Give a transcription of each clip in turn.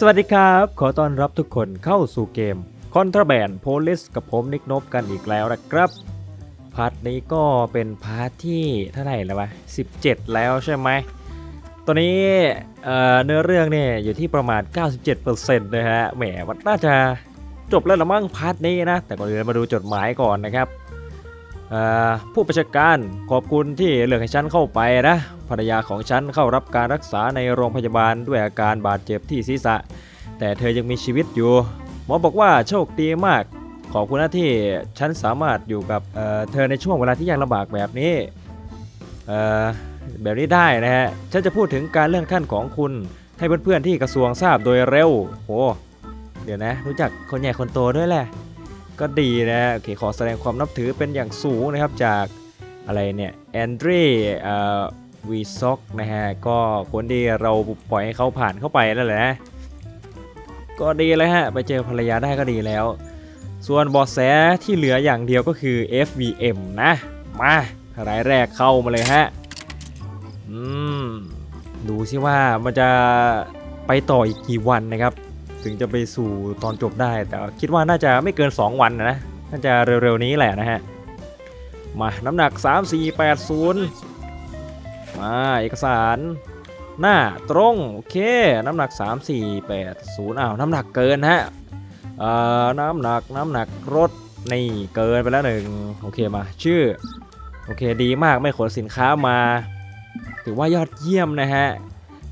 สวัสดีครับ ขอต้อนรับทุกคนเข้าสู่เกม Contraband Police กับผมนิกนบกันอีกแล้วนะครับ พาร์ทนี้ก็เป็นพาร์ทที่เท่าไหร่แล้ววะ 17 แล้วใช่ไหมตัวนี้เเนื้อเรื่องเนี่ยอยู่ที่ประมาณ 97%นะฮะ แหมมันน่าจะจบแล้วละมั้งพาร์ทนี้นะ แต่ก่อนอื่นมาดูจดหมายก่อนนะครับ ผู้ประชาการขอบคุณที่เลือกให้ฉันเข้าไปนะภรรยาของฉันเข้ารับการรักษาในโรงพยาบาลด้วยอาการบาดเจ็บที่ศีรษะ แต่เธอยังมีชีวิตอยู่ หมอบอกว่าโชคดีมาก ขอบคุณนะที่ฉันสามารถอยู่กับเเธอในช่วงเวลาที่ยากลำบากแบบนี้แบบนี้ได้นะฮะ ฉันจะพูดถึงการเลื่อนขั้นของคุณให้เพื่อนๆที่กระทรวงทราบโดยเร็วโหเดี๋ยวนะ รู้จักคนใหญ่คนโตด้วยแหละ ก็ดีนะโอเคขอแสดงความนับถือเป็นอย่างสูงนะครับจากอะไรเนี่ยแอนดรีอ่อวีซ็อกนะฮะก็คนดีเราปล่อยให้เขาผ่านเข้าไปแล้วแหละก็ดีเลยฮะ ไปเจอภรรยาได้ก็ดีแล้ว ส่วนบอสแสที่เหลืออย่างเดียวก็คือ FVM นะ มารายแรกเข้ามาเลยฮะ อืม ดูสิว่ามันจะไปต่ออีกกี่วันนะครับ ถึงจะไปสู่ตอนจบได้ แต่คิดว่าน่าจะไม่เกิน 2 วันนะ น่าจะเร็วๆนี้แหละนะฮะ มาน้ำหนัก 3480 มาเอกสาร หน้าตรง โอเค น้ำหนัก 3 4 8 0อ้าวน้ำหนักเกินฮะเอ่อน้ำหนักน้ำหนักรถนี่เกินไปแล้วหนึ่งโอเคมาชื่อโอเคดีมากไม่ขนสินค้ามา ถือว่ายอดเยี่ยมนะฮะ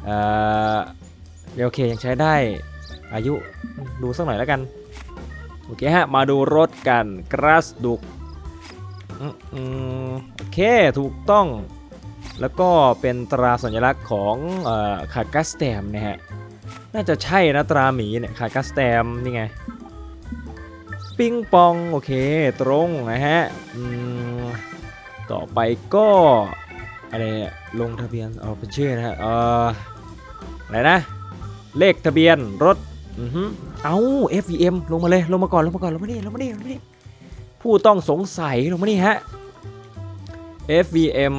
เอ่อเดี๋ยวโอเคยังใช้ได้ อายุดูสักหน่อยแล้วกัน โอเคฮะ มาดูรถกันกราสดุกโอเค ถูกต้อง แล้วก็เป็นตราสัญลักษณ์ของอคากัสแตมนะฮะ น่าจะใช่นะตราหมีเนี่ยคากัสแตมนี่ไง ปิงปอง โอเค ตรงนะฮะต่อไปก็อะไรลงทะเบียนเอาเป็นชื่อนะฮะเอออะไรนะ เลขทะเบียนรถ อือฮึเอา FVM ลงมาเลย ลงมาก่อน ลงมาก่อน ลงมานี่ลงมานี่ลงมานี่ผู้ต้องสงสัย ลงมานี่ฮะ FVM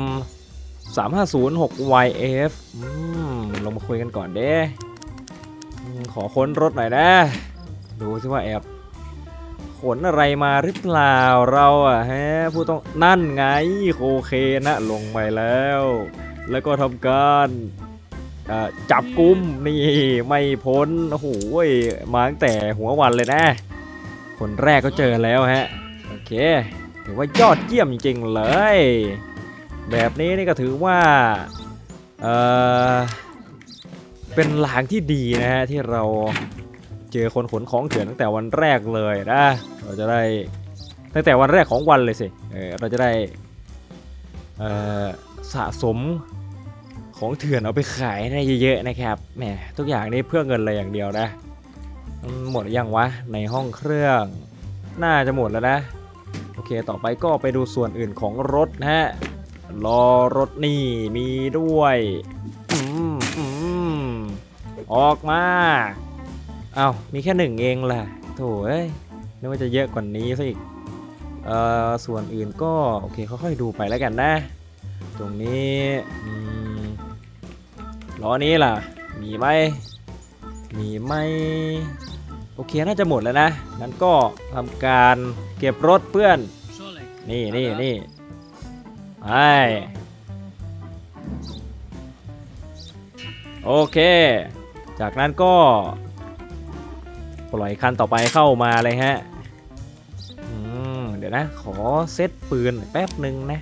3506 YF อืมลงมาคุยกันก่อนเด้อขอค้นรถหน่อยนะ ดูสิว่าแอบขนอะไรมาหรือเปล่าเราอะฮะผู้ต้องนั่นไงโอเคนะ ลงไปแล้ว แล้วก็ทำการ จับกุมนี่ไม่พ้นโอ้โหมาตั้งแต่หัววันเลยนะ คนแรกก็เจอแล้วฮะ โอเค ถือว่ายอดเยี่ยมจริงๆเลย แบบนี้นี่ก็ถือว่าเออเป็นหลางที่ดีนะฮะ ที่เราเจอคนขนของเถื่อนตั้งแต่วันแรกเลยนะ เราจะได้ตั้งแต่วันแรกของวันเลยสิ เออเราจะได้สะสม ของเถื่อนเอาไปขายได้เยอะๆนะครับแหมทุกอย่างนี้เพื่อเงินเลยอย่างเดียวนะหมดยังวะในห้องเครื่อง น่าจะหมดแล้วนะโอเคต่อไปก็ไปดูส่วนอื่นของรถนะฮะรอรถนี่มีด้วยอืมอืมออกมาเอา้ามีแค่หนึ่งเองแหละโถเอ้ยนึกว่าจะเยอะกว่านี้ซะอีกเอ่อส่วนอื่นก็โอเคค่อยๆดูไปแล้วกันนะ ตรงนี้อืม ล้อนี้ล่ะ มีไหมมีไหมโอเคน่าจะหมดแล้วนะงั้นก็ทำการเก็บรถเพื่อน นี่นี่นี่ไปโอเค จากนั้นก็ ปล่อยคันต่อไปเข้ามาเลยฮะเดี๋ยวนะ ขอเซตปืนแป๊บหนึ่งนะ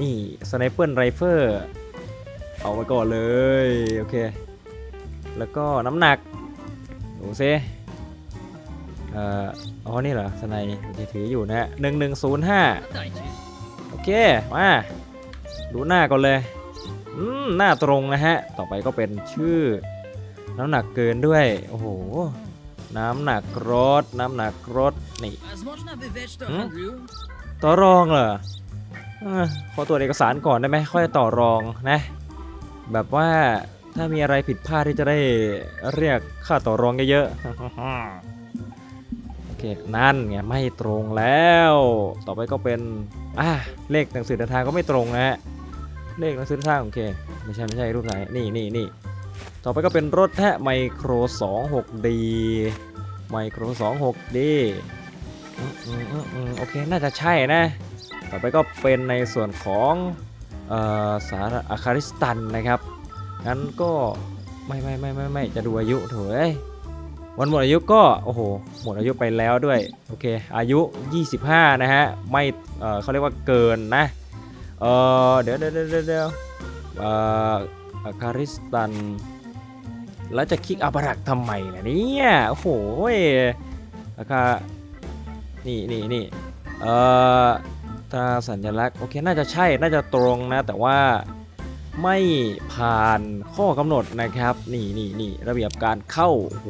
นี่สไนเปิลไรเฟอร์ เอามาก่อนเลย โอเค แล้วก็น้ำหนักดูซิเอ่ออ๋อ นี่เหรอสไนที่ถืออยู่นะหนึ่งหนึ่งศูนย์ห้าโอเค มา ดูหน้าก่อนเลย อืม หน้าตรงนะฮะ ต่อไปก็เป็นชื่อ น้ำหนักเกินด้วย โอ้โห น้ำหนักรถ น้ำหนักรถ นี่ต่อรองเหรอขอตัวเอกสารก่อนได้ไหมค่อยต่อรองนะ แบบว่าถ้ามีอะไรผิดพลาดที่จะได้เรียกค่าต่อรองเยอะๆ โอเค นั่นไงไม่ตรงแล้ว ต่อไปก็เป็น อ่าเลขหนังสือเดินทางก็ไม่ตรงนะฮะ เลขหนังสือเดินทางโอเค ไม่ใช่ไม่ใช่รูปไหน นี่นี่นี่ ต่อไปก็เป็นรถแทะไมโคร 26D ไมโคร 26D อืมอืมอืมอืมโอเค น่าจะใช่นะ ต่อไปก็เป็นในส่วนของเอ่อ สารอาคาริสตันนะครับ งั้นก็ไม่ไม่ไม่ไม่ไม่จะดูอายุโถอ้วันหมดอายุก็โอ้โหหมดอายุไปแล้วด้วยโอเคอายุ 25 นะฮะไม่เขาเรียกว่าเกินนะเออเดี๋ยวเดี๋ยวเดี๋ยวอาคาริสตัน แล้วจะคลิกอัปรักทำไมล่ะเนี่ยโอ้โหอาคานี่นี่นี่เอ่อ ตราสัญลักษณ์โอเคน่าจะใช่น่าจะตรงนะ แต่ว่าไม่ผ่านข้อกำหนดนะครับ นี่นี่นี่ระเบียบการเข้าโอ้โห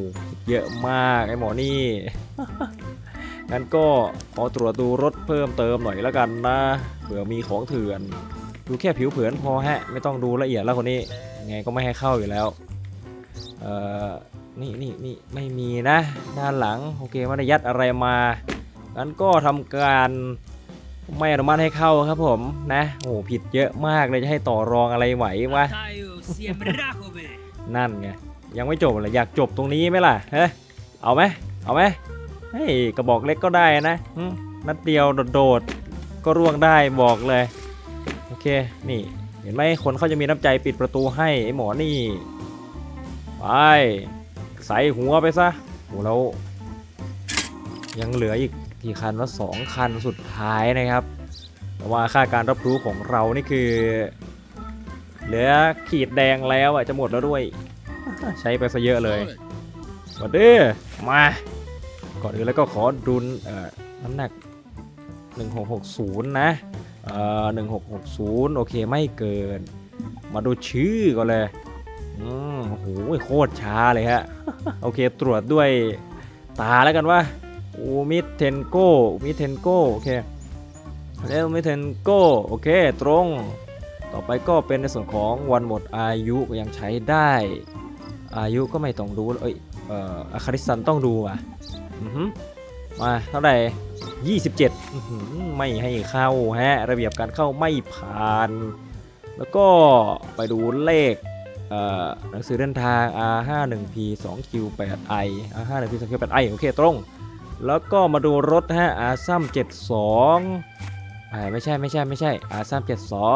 เยอะมากไอ้หมอนี่งั้นก็ขอตรวจดูรถเพิ่มเติมหน่อยแล้วกันนะเผื่อมีของเถื่อน ดูแค่ผิวเผินพอฮะ ไม่ต้องดูละเอียดแล้วคนนี้ยังไงก็ไม่ให้เข้าอยู่แล้วเอ่อนี่นี่นี่ไม่มีนะ ด้านหลังโอเคไม่ได้ยัดอะไรมางั้นก็ทำการ ไม่อนุมัติให้เข้าครับผมนะโอ้โหผิดเยอะมากเลยจะให้ต่อรองอะไรไหววะ Taio siempre come. นั่นไงยังไม่จบเลยอยากจบตรงนี้ไหมล่ะเฮ้ยเอาไหมเอาไหมเฮ้ยกระบอกเล็กก็ได้นะหึนัดเดียวโดดๆก็ร่วงได้บอกเลยโอเคนี่ เห็นไหมคนเขาจะมีน้ำใจปิดประตูให้ไอ้หมอนี่ไปใส่หัวไปซะโหแล้วยังเหลืออีก กี่คันว่าสองคันสุดท้ายนะครับแต่ว่าค่าการรับรู้ของเรานี่คือ เหลือขีดแดงแล้วอะจะหมดแล้วด้วย ใช้ไปซะเยอะเลยสวัสดีมาก่อนอื่นแล้วก็ขอดุลเอ่อน้ำหนัก 1660 นะเอ่อ1660 โอเคไม่เกิน มาดูชื่อก่อนเลยอืมโอ้โหโคตรช้าเลยฮะ โอเคตรวจด้วยตาแล้วกันว่า อูมิเทนโกอูมิเทนโกโอเคแล้วมิเทนโกโอเคตรง ต่อไปก็เป็นในส่วนของวันหมดอายุยังใช้ได้ อายุก็ไม่ต้องดูเอ้ยเอ่ออาคาริสันต้องดูอะมาเท่าไหร่ 27 ไม่ให้เข้าฮะ ระเบียบการเข้าไม่ผ่าน แล้วก็ไปดูเลขเอ่อหนังสือเดินทาง R51P 2Q8i R51P 2Q8i โอเคตรง แล้วก็มาดูรถฮะ R3 72อ่าไม่ใช่ไม่ใช่ไม่ใช่ R3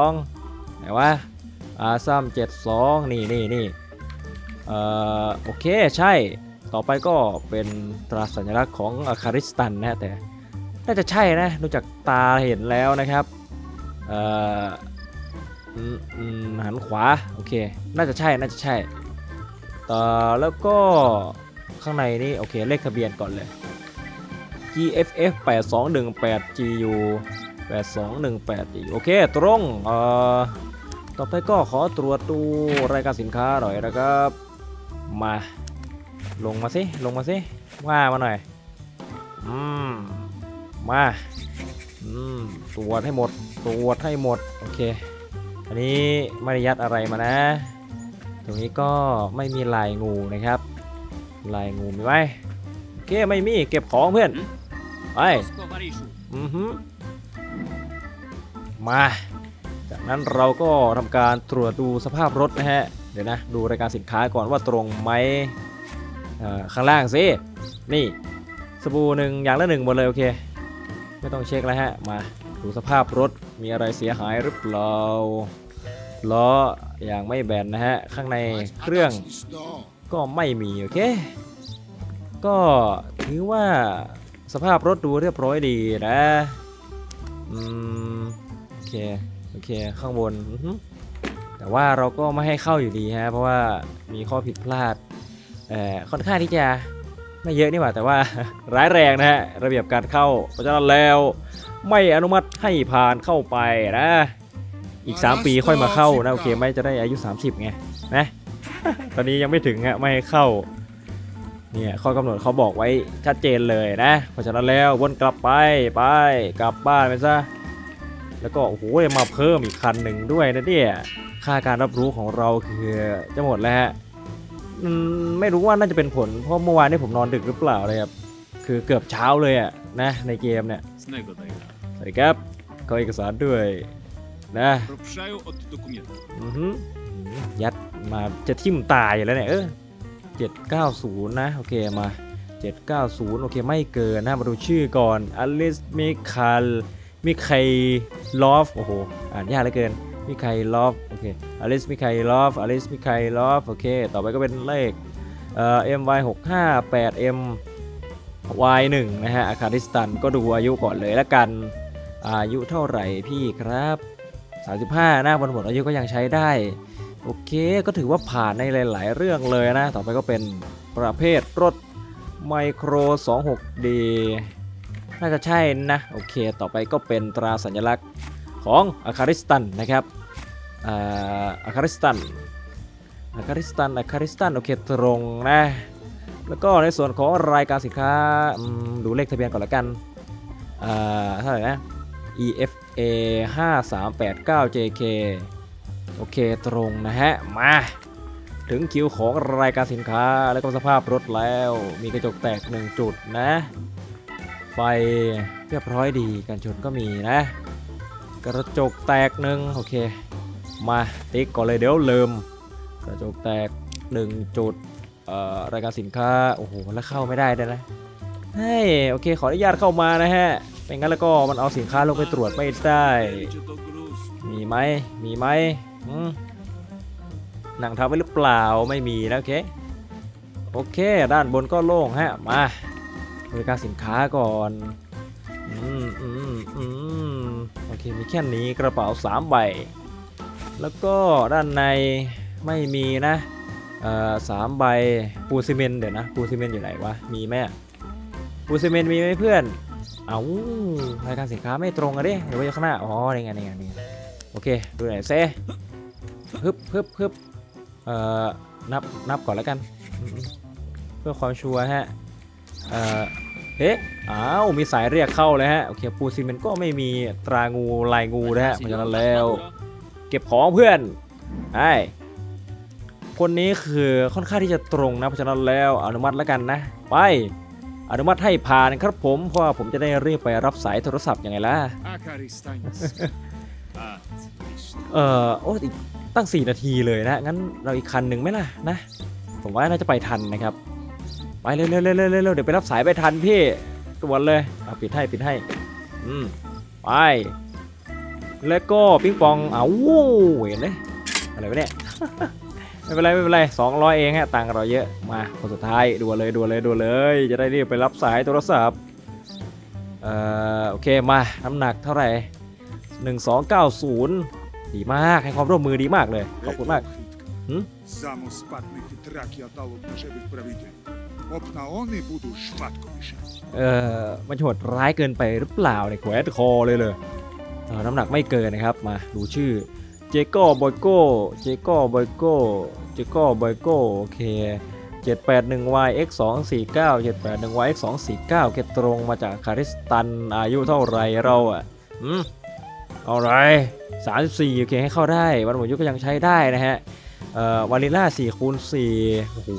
72ไหนวะอาซัม72นี่นี่นี่เอ่อโอเคใช่ต่อไปก็เป็นตราสัญลักษณ์ของอาคาริสตันนะแต่น่าจะใช่นะดูจากตาเห็นแล้วนะครับเอ่ออืมอืมหันขวาโอเคน่าจะใช่น่าจะใช่ต่อแล้วก็ข้างในนี่โอเคเลขทะเบียนก่อนเลย GFF 8218 GU 8218 GU โอเค ตรงเอ่อต่อไปก็ขอตรวจดูรายการสินค้าหน่อยนะครับ มา ลงมาสิ ลงมาสิ ว่ามาหน่อย อืม มาอืมตรวจให้หมด ตรวจให้หมด โอเค อันนี้ไม่ได้ยัดอะไรมานะ ตรงนี้ก็ไม่มีลายงูนะครับ ลายงูมีไหมโอเค ไม่มี เก็บของเพื่อน ไป Tosco Varishu. อือฮึมา จากนั้นเราก็ทำการตรวจดูสภาพรถนะฮะ เดี๋ยวนะ ดูรายการสินค้าก่อนว่าตรงไหมเอ่อข้างล่างสิ นี่ สบู่หนึ่งอย่างละหนึ่งหมดเลยโอเค ไม่ต้องเช็คแล้วฮะ มาดูสภาพรถมีอะไรเสียหายหรือเปล่าล้ออย่างไม่แบนนะฮะ ข้างในเครื่องก็ไม่มีโอเค ก็ถือว่า สภาพรถดูเรียบร้อยดีนะ อืม โอเค โอเค ข้างบน แต่ว่าเราก็ไม่ให้เข้าอยู่ดีฮะ เพราะว่ามีข้อผิดพลาด เอ่อ ค่อนข้างที่จะไม่เยอะนี่หว่า แต่ว่าร้ายแรงนะฮะ ระเบียบการเข้า เพราะฉะนั้นแล้ว ไม่อนุมัติให้ผ่านเข้าไปนะ อีก 3 ปีค่อยมาเข้านะ โอเค ไม่จะได้อายุ 30ไง นะ ตอนนี้ยังไม่ถึงอะไม่ให้เข้า เนี่ยข้อกำหนดเขาบอกไว้ชัดเจนเลยนะ เพราะฉะนั้นแล้ววนกลับไปไปกลับบ้านไปซะแล้วก็โอ้โหมาเพิ่มอีกคันหนึ่งด้วยนะเนี่ยค่าการรับรู้ของเราคือจะหมดแล้วฮะไม่รู้ว่าน่าจะเป็นผลเพราะเมื่อวานนี่ผมนอนดึกหรือเปล่าเลยครับคือเกือบเช้าเลยอะนะในเกมเนี่ยสวัสดีครับขอเอกสารด้วยนะยัดมาจะทิ่มตายอยู่แล้วเนี่ยเออ 790 นะ โอเคมา 790 โอเค ไม่เกินนะ มาดูชื่อก่อนอลิสมิคาลมิไคลอฟ โอ้โห อ่านยากเหลือเกินมิไคลอฟ โอเคอลิสมิไคลอฟอลิสมิไคลอฟ โอเค ต่อไปก็เป็นเลขเอ่อ MY 6 5 8 M Y 1นะฮะอาคาริสตัน ก็ดูอายุก่อนเลยละกัน อายุเท่าไหร่พี่ครับ 35 หน้าวันหมดอายุก็ยังใช้ได้ โอเคก็ถือว่าผ่านในหลาย ๆ เรื่องเลยนะ ต่อไปก็เป็นประเภทรถไมโคร 26D น่าจะใช่นะ โอเค ต่อไปก็เป็นตราสัญลักษณ์ของอาคาริสตันนะครับอาคาริสตันอาคาริสตันอาคาริสตันโอเคตรงนะ แล้วก็ในส่วนของรายการสินค้าดูเลขทะเบียนก่อนละกันอ่าเท่าไหร่นะ EFA 5389 JK โอเคตรงนะฮะ มา ถึงคิวของรายการสินค้าแล้วก็สภาพรถแล้ว มีกระจกแตก1จุดนะ ไฟเรียบร้อยดีกันชนก็มีนะ กระจกแตกหนึ่งโอเค มาติ๊กก่อนเลยเดี๋ยวลืมกระจกแตก1จุดเอ่อรายการสินค้าโอ้โหแล้วเข้าไม่ได้ด้วยนะเฮ้ยโอเค ขออนุญาตเข้ามานะฮะไม่งั้นแล้วก็มันเอาสินค้าลงไปตรวจไม่ได้ มีไหมมีไหม หนังทับไว้หรือเปล่าไม่มีนะโอเคโอเค ด้านบนก็โล่งฮะมาบริการสินค้าก่อนอืมอืมอืมโอเคมีแค่นี้กระเป๋า3ใบแล้วก็ด้านในไม่มีนะเอ่อสามใบปูซีเมนเดี๋ยวนะปูซีเมนอยู่ไหนวะมีไหมปูซีเมนมีไหมเพื่อนเอารายการสินค้าไม่ตรงกันดิเดี๋ยวไว้ข้างหน้าอ๋อนี่ไงนี่ไงนี่ไงโอเคดูหน่อยเซ ฮึบฮึบฮึบเอ่อ นับ นับก่อนแล้วกันอืมเพื่อความชัวร์ฮะ เอ่อเฮ้อ้าว มีสายเรียกเข้าเลยฮะ โอเค ปูซีเมนต์ก็ไม่มีตรางูลายงูนะฮะเพราะฉะนั้นแล้ว เก็บของเพื่อนไอ้คนนี้คือค่อนข้างที่จะตรงนะเพราะฉะนั้นแล้วอนุมัติแล้วกันนะ ไป อนุมัติให้ผ่านครับผมเพราะว่าผมจะได้รีบไปรับสายโทรศัพท์ยังไงล่ะ Akaristanis. Ah, visto. เอ่อโอ้อีก ตั้ง 4 นาทีเลยนะ งั้นเราอีกคันหนึ่งไหมล่ะนะ ผมว่าน่าจะไปทันนะครับ ไปเร็วเร็วเร็วเร็วเร็วเดี๋ยวไปรับสายไปทันพี่ด่วนเลยเอาปิดให้ปิดให้ อืม ไป แล้วก็ปิ้งปองเอาวู้เห็นเลยอะไรวะเนี่ยไม่เป็นไรไม่เป็นไร200เองฮะตังเราเยอะมาคนสุดท้ายด่วเลยด่วเลยด่วเลย จะได้รีบไปรับสายโทรศัพท์เอ่อโอเคมาน้ำหนักเท่าไหร่1290 ดีมากให้ความร่วมมือดีมากเลย ขอบคุณมาก Hm? Samo spadniti traki od ovog naševih pravitelja. Opna oni budu šmatko mišati. เอ่อมันโหดร้ายเกินไปหรือเปล่าเนี่ยแขวนคอเลยเลยเอ่อน้ำหนักไม่เกินนะครับ มาดูชื่อ เจโก้บอยโก้ เจโก้บอยโก้ เจโก้บอยโก้ โอเค 781 YX 249 781 YX 249 เก็บตรงมาจากคาริสตันอายุเท่าไหรเราอะอืมเอาไร34โอเคให้เข้าได้ วันหมดยุคก็ยังใช้ได้นะฮะวานิล่า4คูณ4โอ้โห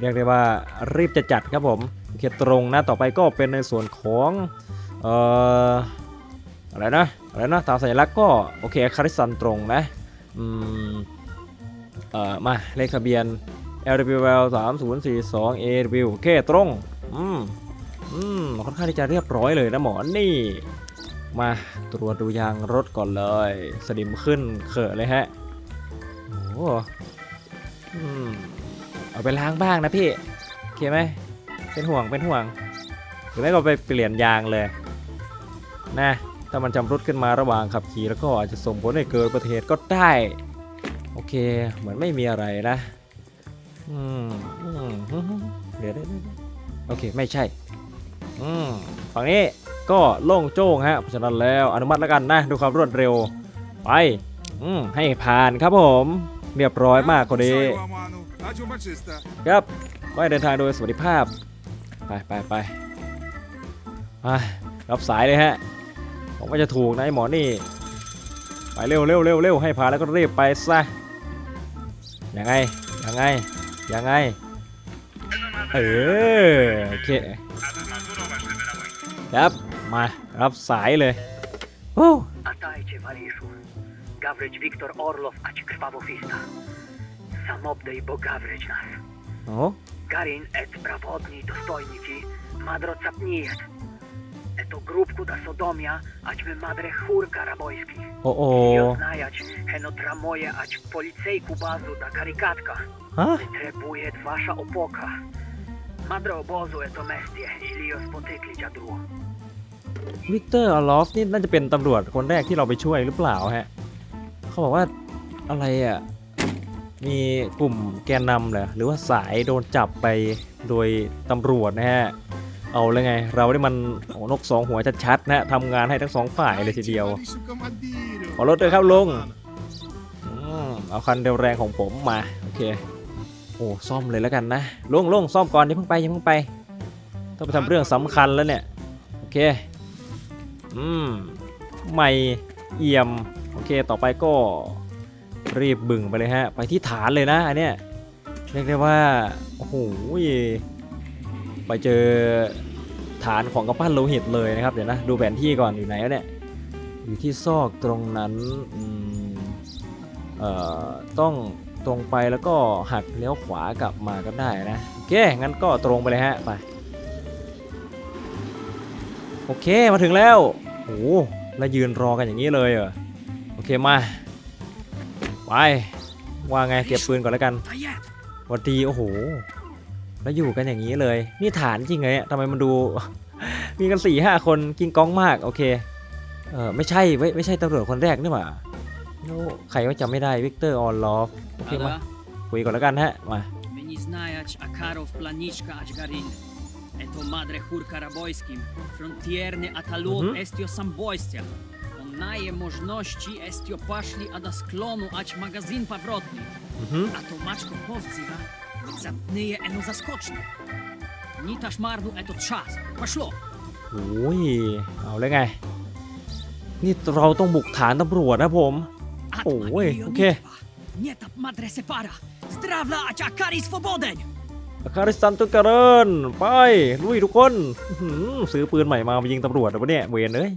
เรียกได้ว่ารีบจะจัดครับผมโอเคตรงนะต่อไปก็เป็นในส่วนของเอ่ออะไรนะอะไรนะตามสัญลักษณ์ก็โอเคคาริสันตรงนะอืมเอ่อมาเลขทะเบียน LWL 3042 AW โอเคตรงอืมอืมค่อนข้างที่จะเรียบร้อยเลยนะหมอนี่ มาตรวจดูยางรถก่อนเลย สนิมขึ้นเขอะเลยฮะโอ้โหอืมเอาไปล้างบ้างนะพี่โอเคไหมเป็นห่วงเป็นห่วง หรือไม่ก็ไปเปลี่ยนยางเลย นะ ถ้ามันจำรุดขึ้นมาระหว่างขับขี่แล้วก็อาจจะส่งผลให้เกิดอุบัติเหตุก็ได้ โอเค เหมือนไม่มีอะไรนะอืมอืมเดี๋ยวเดี๋ยวเดี๋ยวโอเค ไม่ใช่ อืมฝั่งนี้ ก็โล่งโจ้งฮะเพราะฉะนั้นแล้วอนุมัติแล้วกันนะดูความรวดเร็วไปอืมให้ผ่านครับผม เรียบร้อยมากคนนี้ครับก็ให้เดินทางโดยสวัสดิภาพ ไปไปไปรับสายเลยฮะผมว่าจะถูกนะไอหมอนี่ ไปเร็วเร็วเร็วเร็วให้ผ่านแล้วก็รีบไปซะยังไงยังไงยังไงเออโอเคครับ มารับสายเลยโอ้ Ataice Varisus, gawryć Wiktor Orlow, ać krwawofista. Samobde i bogawryć nas. โอ้ Garin et prawodni dostojniki, madro capnijet. Eto grupku da Sodomia, aćmy madre chórka rabojskich. โอ้โอ้ I oznajać heno tramoje, ać policejku bazu da karikatka. ฮะ Trebuje wasza opoka. Madre obozu eto mestie, ilio spotykli dziadru. วิกเตอร์อลอฟนี่น่าจะเป็นตำรวจคนแรกที่เราไปช่วยหรือเปล่าฮะ เขาบอกว่าอะไรอะ มีกลุ่มแกนนำเหรอหรือว่าสายโดนจับไปโดยตำรวจนะฮะ เอาเลยไง เราได้มันโอ้นกสองหัวชัดๆนะทำงานให้ทั้งสองฝ่ายเลยทีเดียว ขอรถด้วยครับลุงอเอาคันเร็วแรงของผมมา โอเค โอ้ซ่อมเลยแล้วกันนะลุงลุงซ่อมก่อนอย่าเพิ่งไปอย่าเพิ่งไป ต้องไปทำเรื่องสำคัญแล้วเนี่ย โอเค อืมไม่เอี่ยม โอเค ต่อไปก็รีบบึ่งไปเลยฮะ ไปที่ฐานเลยนะอันเนี้ยเรียกได้ว่า โอ้โห ไปเจอฐานของกำปั้นโลหิตเลยนะครับ เดี๋ยวนะ ดูแผนที่ก่อนอยู่ไหนเนี่ย อยู่ที่ซอกตรงนั้นอืมเอ่อต้องตรงไปแล้วก็หักเลี้ยวขวากลับมาก็ได้นะ โอเค งั้นก็ตรงไปเลยฮะ ไป โอเค มาถึงแล้ว โอ้โหแล้วยืนรอกันอย่างนี้เลยเหรอ โอเคมา ไป ว่าไงเก็บปืนก่อนแล้วกัน Tajet! หวันดีโอ้โห แล้วอยู่กันอย่างนี้เลย นี่ฐานจริงเลยเนี่ยทำไมมันดู มีกันสี่ห้าคนกิงก้องมาก โอเค เออไม่ใช่ไม่ไม่ใช่ตำรวจคนแรกนี่หว่าโน้ใครก็จำไม่ได้ วิกเตอร์ออนลอฟ โอเคมา Ada, คุยก่อนแล้วกันฮะ มา my nie znajać Akarow planiczka ać garin. Eto madre chórka rabojskim. Frontierny atalum Mhm. estio sambojstia. Onaje możności estio paszli a da sklonu ać magazyn pawrotny. อือหือ A to maczko powcywa, zapnyje eno zaskoczny. Nitaż marnu eto czas. Paszlo! โอ้ย เอาแล้วไง นี่เราต้องบุกฐานตำรวจนะผม Atma Oj, i okej. Jonitwa. Nie tap madre separa. Zdrawla ać akari swobodeń! อาคาริสันตุการินไปลุยทุกคนซื้อปืนใหม่มามายิงตำรวจเหรอวะเนี่ยเวนเลย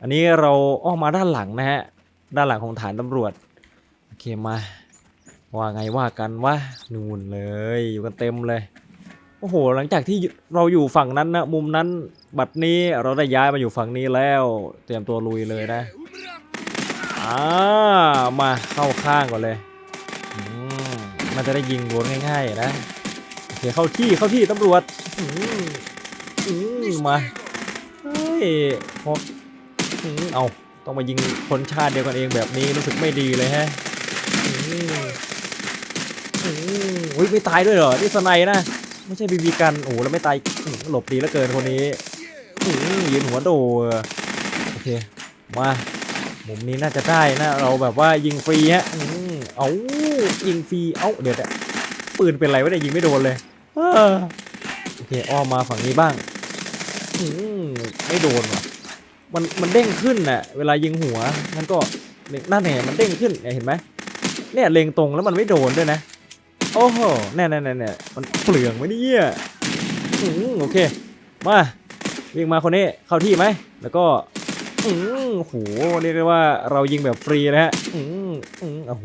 อันนี้เราอ้อมมาด้านหลังนะฮะด้านหลังของฐานตำรวจโอเคมาว่าไงว่ากันวะนู่นเลยอยู่กันเต็มเลยโอ้โหหลังจากที่เราอยู่ฝั่งนั้นนะมุมนั้นบัดนี้เราได้ย้ายมาอยู่ฝั่งนี้แล้ว เตรียมตัวลุยเลยนะอ่ามาเข้าข้างก่อนเลยอืมมันจะได้ยิงวนง่ายๆนะ เคเข้าที่เข้าที่ตำรวจอืมอืมมาเฮ้ยพออืมเอาต้องมายิงคนชาติเดียวกันเองแบบนี้รู้สึกไม่ดีเลยฮะอืมอืมอุ้ยไม่ตายด้วยเหรอนี่สไนนะไม่ใช่บีบีกันโอ้แล้วไม่ตายหลบดีเหลือเกินคนนี้ยืนหัวโดโอเคมามุมนี้น่าจะได้นะเราแบบว่ายิงฟรีฮะเอายิงฟรีเอาเดี๋ยวเดี๋ยว ปืนเป็นไรวะเนี่ยยิงไม่โดนเลยเออโอเคอ้อมมาฝั่งนี้บ้างอืมไม่โดนว่ะมันมันเด้งขึ้นน่ะเวลายิงหัวมันก็นั่นแหละมันเด้งขึ้นเห็นไหมเนี่ยเล็งตรงแล้วมันไม่โดนด้วยนะโอ้โหแน่แน่แน่แน่มันเปลืองไหมเนี่ยอืมโอเคมาวิ่งมาคนนี้เข้าที่ไหมแล้วก็อืมโหเรียกได้ว่าเรายิงแบบฟรีนะฮะอืมอืมโอ้โห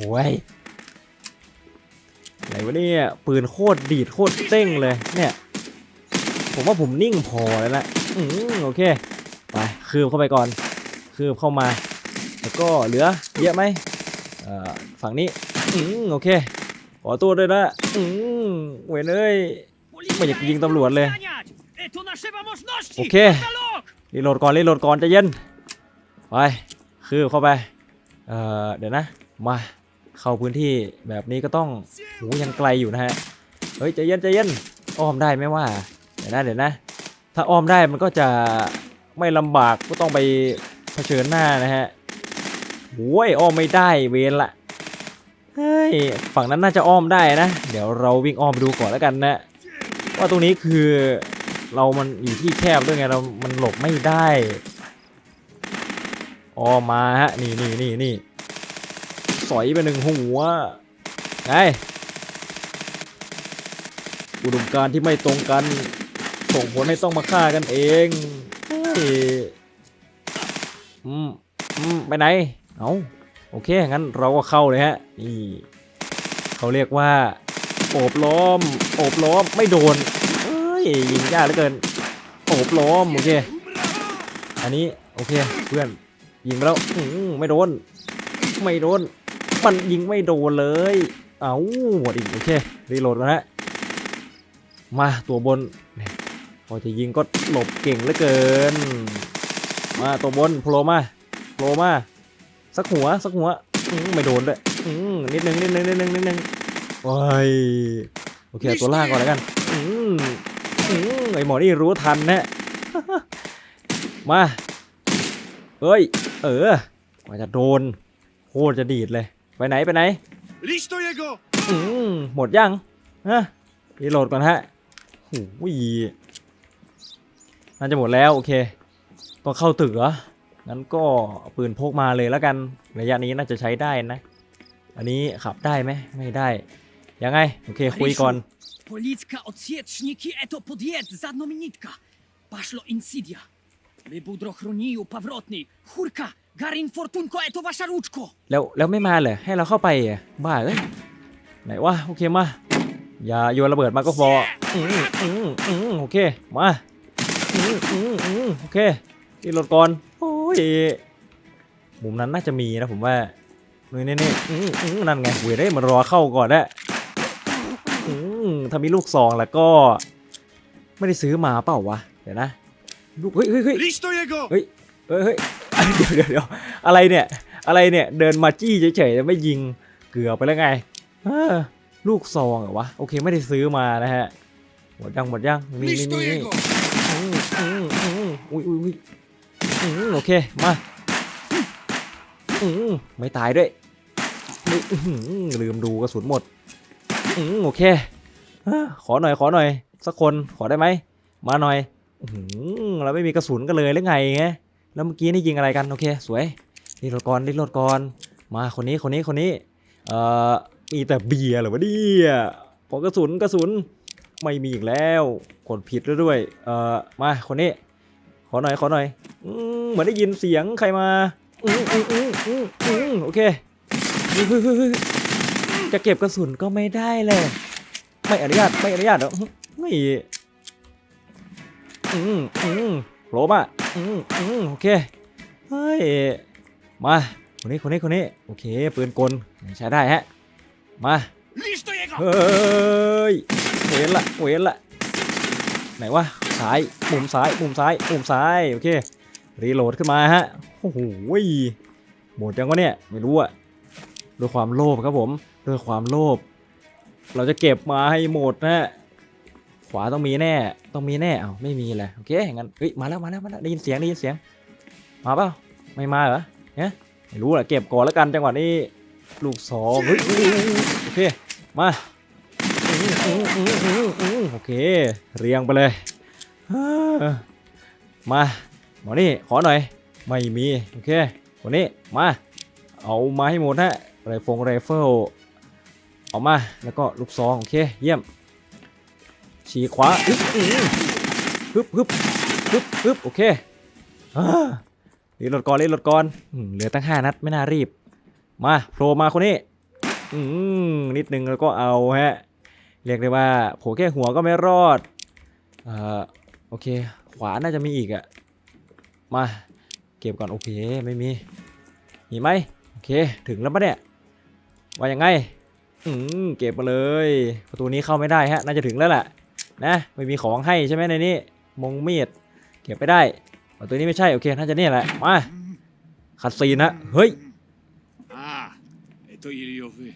ไหนวะเนี่ยปืนโคตรดีดโคตรเต้งเลยเนี่ยผมว่าผมนิ่งพอแล้วนะอืมโอเคไปคืบเข้าไปก่อน คืบเข้ามา แล้วก็เหลือเยอะไหมเอ่อฝั่งนี้อืมโอเคขอตัวด้วยนะอืมเวนเอ้ย Policja jak jest dzień tam luar, le. rozganiać! Eto naszywa możności! Okej. Katalog! รีโหลดก่อนรีโหลดก่อนจะเย็นไปคืบเข้าไปเอ่อเดี๋ยวนะมา เข้าพื้นที่แบบนี้ก็ต้องโหยังไกลอยู่นะฮะเฮ้ยใจเย็นใจเย็นอ้อมได้ไหมว่าเดี๋ยวนะเดี๋ยวนะ ถ้าอ้อมได้มันก็จะไม่ลำบากก็ต้องไปเผชิญหน้านะฮะโอ้ยอ้อมไม่ได้เวรละเฮ้ยฝั่งนั้นน่าจะอ้อมได้นะ เดี๋ยวเราวิ่งอ้อมดูก่อนแล้วกันนะ ว่าตรงนี้คือเรามันอยู่ที่แคบด้วยไงเรา มันหลบไม่ได้อ้อมมาฮะนี่นี่นี่นี่ สอยไปหนึ่งหัวไงอุดมการที่ไม่ตรงกัน ส่งผลให้ต้องมาฆ่ากันเองเฮ้ยอืมอืมไปไหน เอาโอเค งั้นเราก็เข้าเลยฮะ นี่เขาเรียกว่า โอบล้อม โอบล้อม ไม่โดนเอ้ยยิงยากเหลือเกิน โอบล้อม โอเค อันนี้ โอเค เพื่อน ยิงไปแล้วอืไม่โดน ไม่โดน มันยิงไม่โดนเลย เอาหมดอีกโอเครีโหลดมาฮะมาตัวบนนี่พอจะยิงก็หลบเก่งเหลือเกิน มาตัวบนโผล่มาโผล่มา สักหัวสักหัวไม่โดนด้วยนิดนึงนิดนึงนิดนึงนิดนึงโอ้ยโอเคตัวล่างก่อนแล้วกันอื้ออื้อไอหมอนี่รู้ทันนะมาเฮ้ย เออว่าจะโดนโคตรจะดีดเลย ไปไหนไปไหน Listo jego! อืมหมดยังฮะรีโหลดก่อนฮะโอ้ยน่าจะหมดแล้วโอเคต้องเข้าตึกเหรองั้นก็เอาปืนพกมาเลยแล้วกันระยะนี้น่าจะใช้ได้นะ อันนี้ขับได้ไหมไม่ได้ ยังไง โอเคคุยก่อน Policka odsjeczniki eto podjed zanominitka. Paszlo insidia. My budrochroniu pawrotni. Hurka, garin fortunko eto wasza ruczko. แล้วแล้วไม่มาเหรอให้เราเข้าไปเหรอบ้าเอ้ยไหนวะโอเคมาอย่าโยนระเบิดมาก็พออืมอืมอืมโอเคมาอืมอืมอืมโอเคที่รถก่อนโอ้ยมุมนั้นน่าจะมีนะผมว่านี่นี่นี่อืมอืมนั่นไงเว้ยได้มารอเข้าก่อนนะอืมถ้ามีลูกซองแล้วก็ ไม่ได้ซื้อมาเปล่าวะเดี๋ยวนะลูกเฮ้ยเฮ้ยเฮ้ย Listo jego! เฮ้ยเฮ้ย เดี๋ยวเดี๋ยวเดี๋ยวอะไรเนี่ย อะไรเนี่ย เดินมาจี้เฉยๆแล้วไม่ยิง เกือบไปแล้วไงลูกซองเหรอวะ โอเคไม่ได้ซื้อมานะฮะ หมดยังหมดยังมีมี Listo มีมี jego! อืมอืมอืมอุ้ยอุ้ยอุ้ยโอเค มาอืไม่ตายด้วยลืมดูกระสุนหมดอืโอเค ขอหน่อยขอหน่อย สักคนขอได้ไหม มาหน่อยอืเราไม่มีกระสุนกันเลยหรือไงไง แล้วเมื่อกี้นี่ยิงอะไรกันโอเคสวยรีโหลดก่อนรีโหลดก่อนมาคนนี้คนนี้คนนี้เอ่อมีแต่เบียร์เหรอวะเนี่ยขอกระสุนกระสุนไม่มีอีกแล้วกดผิดแล้วด้วยเอ่อมาคนนี้ ขอหน่อยขอหน่อยเหมือนได้ยินเสียงใครมาอืมอืมอืมอือโอเคจะเก็บกระสุนก็ไม่ได้เลย ไม่อนุญาตไม่อนุญาตเหรอไม่อืมอืม โผล่มาอืมอืมโอเคเฮ้ยมาคนนี้คนนี้คนนี้โอเคปืนกลใช้ได้ฮะมา Listo jego! เฮ้ยเว้นละเว้นละไหนวะซ้ายมุมซ้ายมุมซ้ายมุมซ้ายโอเครีโหลดขึ้นมาฮะโอ้โหหมดยังวะเนี่ยไม่รู้อะด้วยความโลภครับผมด้วยความโลภเราจะเก็บมาให้หมดนะ ขวาต้องมีแน่ ต้องมีแน่เอ้าไม่มีเลยโอเคงั้นเฮ้ยมาแล้วมาแล้วมาแล้วได้ยินเสียงได้ยินเสียง มาเปล่าไม่มาเหรอเนี่ยไม่รู้แหละเก็บก่อนแล้วกันจังหวะนี้ลูกสองเฮ้ยโอเคมาโอเค เรียงไปเลยมาหมอนี่ขอหน่อย ไม่มีโอเคคนนี้มาเอามาให้หมดฮะไรฟงไรเฟิลเอามาแล้วก็ลูกซองโอเคเยี่ยม ฉีขวาอึ๊บฮึบฮึบฮึบฮึบโอเครีโหลดก่อนรีโหลดก่อนเหลือตั้งห้านัดไม่น่ารีบ มาโผล่มาคนนี้อืมนิดนึงแล้วก็เอาฮะ เรียกได้ว่าโผล่แค่หัวก็ไม่รอดเอ่อโอเค ขวาน่าจะมีอีกอะมาเก็บก่อนโอเคไม่มี มีไหมโอเคถึงแล้วปะเนี่ยว่ายังไงอืมเก็บมาเลย ประตูนี้เข้าไม่ได้ฮะ น่าจะถึงแล้วแหละ นะไม่มีของให้ใช่ไหมในนี้มงมีดเก็บไปได้ประตูนี้ไม่ใช่โอเคน่าจะเนี่ยแหละมาคัดซีนฮะเฮ้ย A, to Iliowy.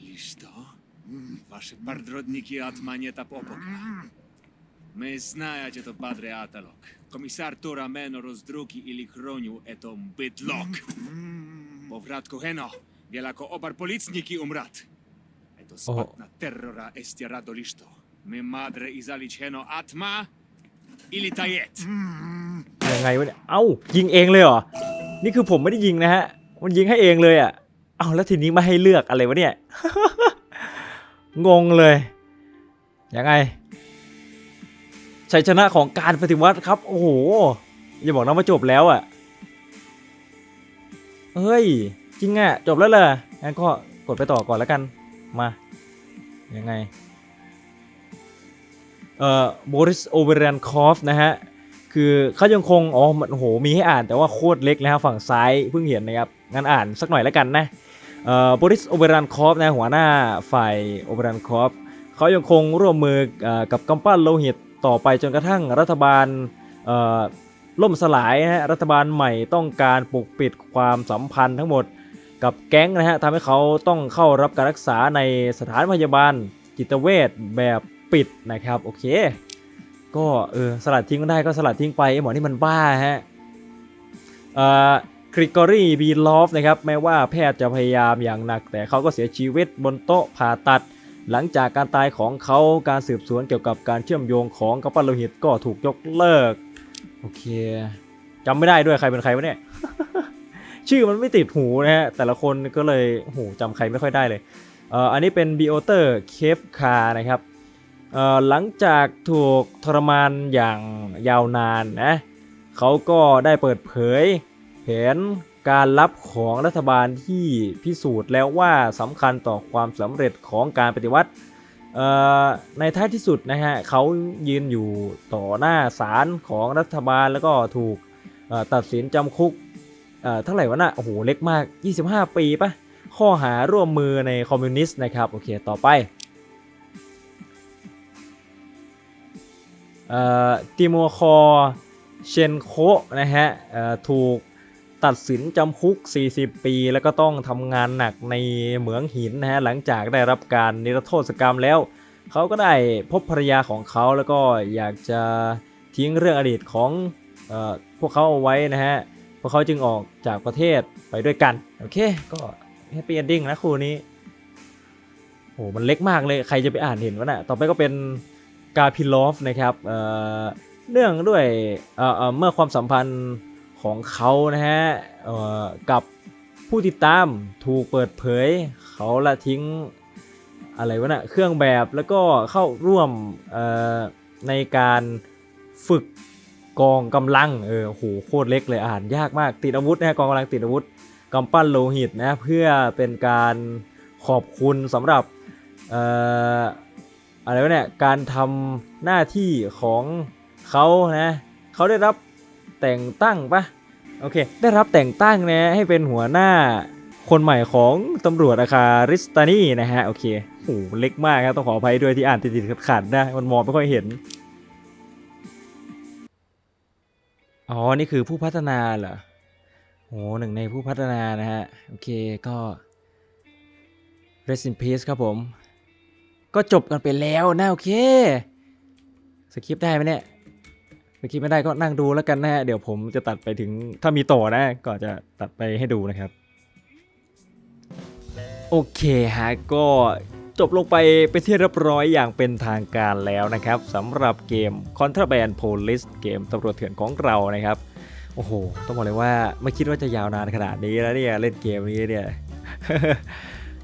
Listo? Wasze pardrodniki Atmanieta Popoka. My znajacie to Padre Atalok. Komisar Tora Meno rozdruki ili chronił eto bydlok. Powratko heno, wielako obar me. madre izaliceno atma ili tajet. ยังไงวะเนี่ย เอ้า ยิงเองเลยเหรอ นี่คือผมไม่ได้ยิงนะฮะ มันยิงให้เองเลยอะ เอ้าแล้วทีนี้มาให้เลือกอะไรวะเนี่ย งงเลย ยังไง ชัยชนะของการปฏิวัติครับ โอ้โห อย่าบอกนะว่าจบแล้วอะ เฮ้ย จริงอะจบแล้วเหรองั้นก็กดไปต่อก่อนแล้วกัน มา ยังไง เอ่อบริสโอเบรันคอฟนะฮะ คือเขายังคง อ๋อมันโอ้โห มีให้อ่านแต่ว่าโคตรเล็กนะฮะฝั่งซ้ายเพิ่งเห็นนะครับ งั้นอ่านสักหน่อยแล้วกันนะเอ่อบริสโอเบรันคอฟนะหัวหน้าฝ่ายโอเบรันคอฟเขายังคงร่วมมืออกับกำปั้นโลหิตต่อไปจนกระทั่งรัฐบาลล่มสลายนะฮะรัฐบาลใหม่ต้องการปกปิดความสัมพันธ์ทั้งหมดกับแก๊งนะฮะทำให้เขาต้องเข้ารับการรักษาในสถานพยาบาลจิตเวชแบบ ปิดนะครับโอเค ก็เออสลัดทิ้งก็ได้ก็สลัดทิ้งไปไอ้หมอนี่มันบ้าฮะเอ่อกริกอรี่บีลอฟนะครับแม้ว่าแพทย์จะพยายามอย่างหนัก แต่เขาก็เสียชีวิตบนโต๊ะผ่าตัด หลังจากการตายของเขาการสืบสวนเกี่ยวกับการเชื่อมโยงของกัปตันโลหิตก็ถูกยกเลิกโอเคจำไม่ได้ด้วยใครเป็นใครวะเนี่ยชื่อมันไม่ติดหูนะฮะแต่ละคนก็เลยโอ้โหจำใครไม่ค่อยได้เลยเอ่ออันนี้เป็นบิโอเตอร์เคฟคานะครับ หลังจากถูกทรมานอย่างยาวนานนะเขาก็ได้เปิดเผยแผนการรับของรัฐบาลที่พิสูจน์แล้วว่าสำคัญต่อความสำเร็จของการปฏิวัติในท้ายที่สุดนะฮะเขายืนอยู่ต่อหน้าศาลของรัฐบาลแล้วก็ถูกตัดสินจำคุกเท่าไหร่วะน่ะโอ้โหเล็กมาก 25 ปีปะข้อหาร่วมมือในคอมมิวนิสต์นะครับ โอเค ต่อไป ติโมคอเชนโคนะฮะถูกตัดสินจำคุก 40 ปี แล้วก็ต้องทำงานหนักในเหมืองหินนะฮะหลังจากได้รับการนิรโทษกรรมแล้ว เขาก็ได้พบภรรยาของเขาแล้วก็อยากจะทิ้งเรื่องอดีตของออพวกเขาเอาไว้นะฮะพวกเขาจึงออกจากประเทศไปด้วยกัน โอเค ก็แฮปปี้เอนดิ้งนะครูนี้โอ้มันเล็กมากเลยใครจะไปอ่านเห็นวะนะ่ะต่อไปก็เป็น กาพิลอฟนะครับเนื่องด้วยเมื่อความสัมพันธ์ของเขานะฮะกับผู้ติดตามถูกเปิดเผย เขาละทิ้งอะไรวะนะ่ะเครื่องแบบแล้วก็เข้าร่วมในการฝึกกองกำลังเออโหโคตรเล็กเลยอ่านยากมากติดอาวุธนะฮะกองกำลังติดอาวุธกำปั้นโลหิตนะเพื่อเป็นการขอบคุณสำหรับเอะไรวะเนี่ยการทำหน้าที่ของเขานะเขาได้รับแต่งตั้งปะโอเค ได้รับแต่งตั้งนะให้เป็นหัวหน้าคนใหม่ของตำรวจอาคาริสตานีนะฮะ โอเคโหเล็กมากครับต้องขออภัยด้วยที่อ่านติดๆขัดๆนะมันมองไม่ค่อยเห็น อ๋อ นี่คือผู้พัฒนาเหรอโหหนึ่งในผู้พัฒนานะฮะ โอเคก็ rest in peace ครับผม ก็จบกันไปแล้วนะโอเคสคริปต์ได้ไหมเนี่ยสคริปต์ไม่ได้ก็นั่งดูแล้วกันนะฮะเดี๋ยวผมจะตัดไปถึงถ้ามีต่อนะก็จะตัดไปให้ดูนะครับ โอเคฮะก็จบลงไปไปนที่เรียบร้อยอย่างเป็นทางการแล้วนะครับสำหรับเกม Contraband Police เกมตำรวจเถื่อนของเรานะครับ โอ้โห ต้องบอกเลยว่าไม่คิดว่าจะยาวนานขนาดนี้แล้วเนี่ยเล่นเกมนี้เนี่ย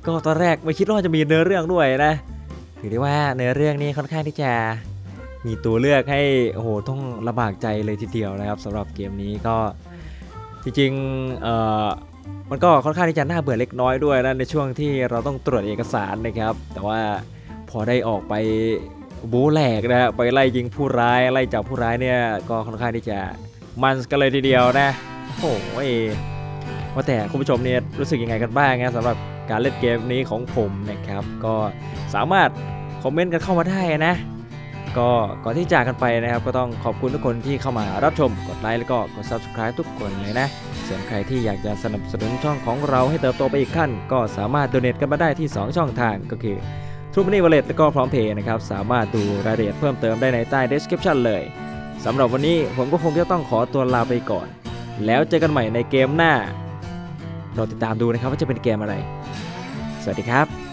ก็ตอนแรกไม่คิดว่าจะมีเนื้อเรื่องด้วยนะ ถือได้ว่าเนื้อเรื่องนี้ค่อนข้างที่จะมีตัวเลือกให้โอ้โหต้องลำบากใจเลยทีเดียวนะครับสำหรับเกมนี้ก็จริงๆเอ่อมันก็ค่อนข้างที่จะน่าเบื่อเล็กน้อยด้วยนะในช่วงที่เราต้องตรวจเอกสารนะครับ แต่ว่าพอได้ออกไปบู๊แหลกนะฮะไปไล่ยิงผู้ร้ายไล่จับผู้ร้ายเนี่ยก็ค่อนข้างที่จะมันกันเลยทีเดียวนะโอ้ยว่าแต่คุณผู้ชมเนี่ยรู้สึกยังไงกันบ้างนะสำหรับการเล่นเกมนี้ของผมนะครับ ก็สามารถ อมเมนต์กันเข้ามาได้นะ ก็ก่อนที่จากกันไปนะครับ ก็ต้องขอบคุณทุกคนที่เข้ามารับชมกดไลค์แล้วก็กด subscribe ทุกคนเลยนะ ส่วนใครที่อยากจะสนับสนุนช่องของเราให้เติบโตไปอีกขั้น ก็สามารถ donate กันมาได้ที่ 2 ช่องทางก็คือ True Money Wallet และก็พร้อมเพย์นะครับ สามารถดูรายละเอียดเพิ่มเติมได้ในใต้ description เลยสำหรับวันนี้ผมก็คงจะต้องขอตัวลาไปก่อน แล้วเจอกันใหม่ในเกมหน้ารอติดตามดูนะครับว่าจะเป็นเกมอะไร สวัสดีครับ